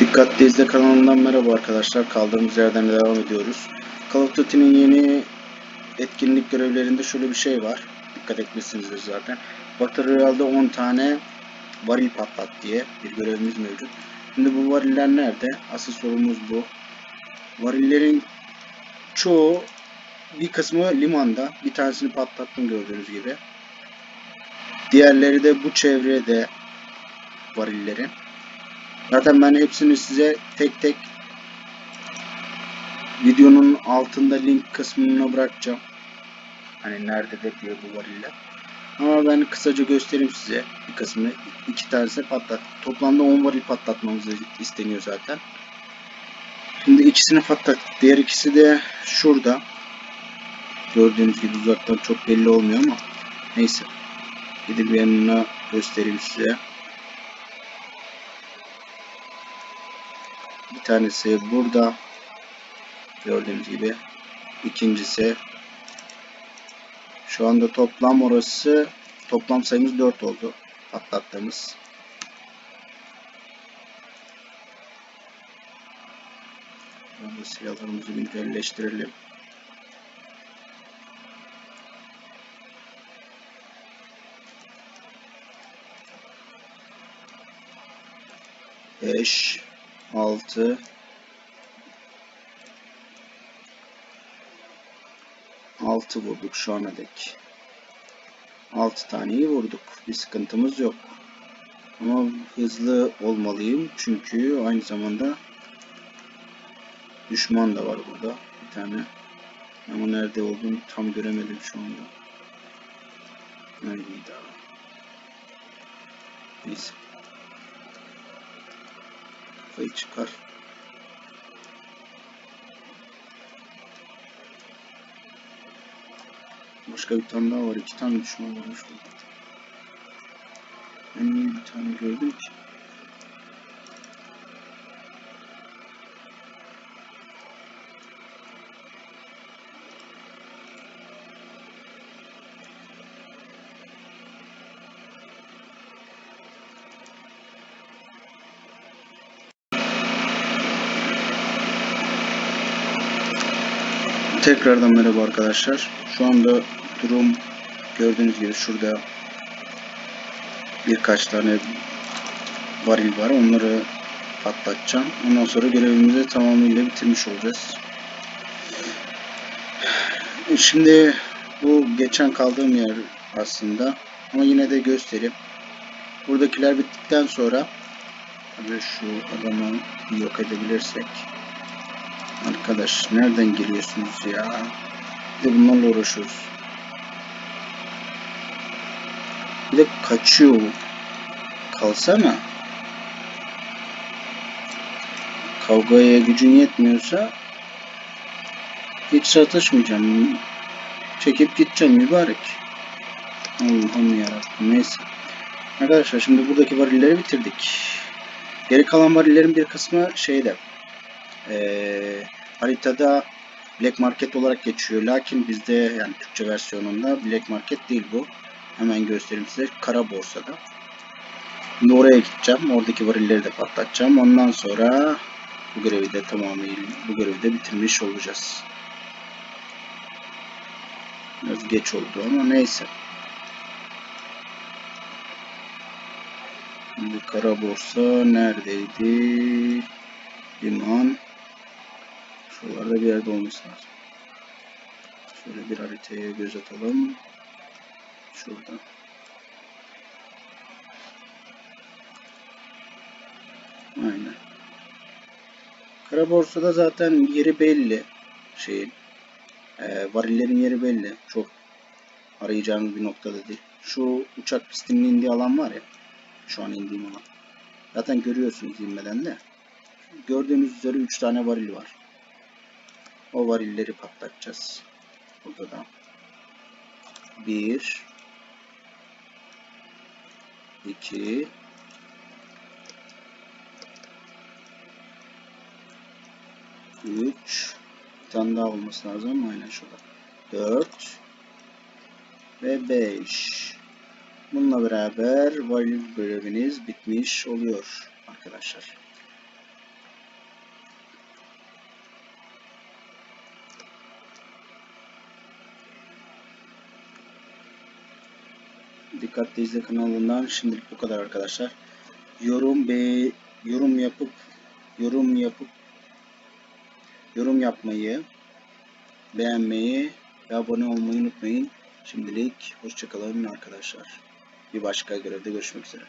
Dikkatli izle kanalından merhaba arkadaşlar. Kaldığımız yerden devam ediyoruz. Call of Duty'nin yeni etkinlik görevlerinde şöyle bir şey var. Dikkat etmişsinizdir zaten. Battle Royale'de 10 tane varil patlat diye bir görevimiz mevcut. Şimdi bu variller nerede? Asıl sorumuz bu. Varillerin çoğu bir kısmı limanda. Bir tanesini patlattım gördüğünüz gibi. Diğerleri de bu çevrede varillerin. Zaten ben hepsini size tek tek videonun altında link kısmına bırakacağım. Hani nerededir diye bu variller. Ama ben kısaca göstereyim size bir kısmını. İki tanesi patlat. Toplamda 10 varil patlatmamız isteniyor zaten. Şimdi ikisini patlattık. Diğer ikisi de şurada. Gördüğünüz gibi uzaktan çok belli olmuyor ama neyse. Gidip yanına göstereyim size. Bir tanesi burada. Gördüğünüz gibi. İkincisi şu anda toplam orası toplam sayımız 4 oldu. Atlattığımız. Burada silahlarımızı güncelleştirelim. Beş, altı, altı vurduk şu ana dek. Altı taneyi vurduk. Bir sıkıntımız yok. Ama hızlı olmalıyım çünkü aynı zamanda düşman da var burada. Bir tane. Ama nerede olduğunu tam göremedim şu anda. Neredeydi abi? Neyse. Kafayı çıkar. Başka bir tane daha var. iki tane düşman varmış burada. Ben niye bir tane gördüm ki? Tekrardan merhaba arkadaşlar. Şu anda durum gördüğünüz gibi şurada birkaç tane varil var. Onları patlatacağım. Ondan sonra görevimizi tamamıyla bitirmiş olacağız. Şimdi bu geçen kaldığım yer aslında. Ama yine de göstereyim. Buradakiler bittikten sonra tabii şu adamı yok edebilirsek Arkadaş nereden geliyorsunuz ya? Bir de bunlarla uğraşıyoruz. Bir de kaçıyor. Kalsana. Kavgaya gücün yetmiyorsa hiç satışmayacağım. Çekip gideceğim mübarek. Allah'ım yarabbim. Neyse. Arkadaşlar şimdi buradaki varilleri bitirdik. Geri kalan varillerin bir kısmı şeyde e, haritada Black Market olarak geçiyor. Lakin bizde yani Türkçe versiyonunda Black Market değil bu. Hemen göstereyim size. Kara borsada. Şimdi oraya gideceğim. Oradaki varilleri de patlatacağım. Ondan sonra bu görevi de tamamıyla bu görevi de bitirmiş olacağız. Biraz geç oldu ama neyse. Şimdi kara borsa neredeydi? Liman. Şuralarda bir yerde olması lazım. Şöyle bir haritaya göz atalım. Şurada. Aynen. Kara borsada zaten yeri belli. Şeyin. E, varillerin yeri belli. Çok arayacağımız bir noktada değil. Şu uçak pistinin indiği alan var ya. Şu an indiğim alan. Zaten görüyorsunuz inmeden de. Gördüğünüz üzere 3 tane varil var. O varilleri patlatacağız. Burada da. 1 2 3 Bir tane daha olması lazım. Aynen şurada. 4 ve 5 Bununla beraber varil göreviniz bitmiş oluyor arkadaşlar. Dikkatli izle kanalından şimdilik bu kadar arkadaşlar. Yorum be yorum yapıp yorum yapıp yorum yapmayı, beğenmeyi ve abone olmayı unutmayın. Şimdilik hoşçakalın arkadaşlar. Bir başka görevde görüşmek üzere.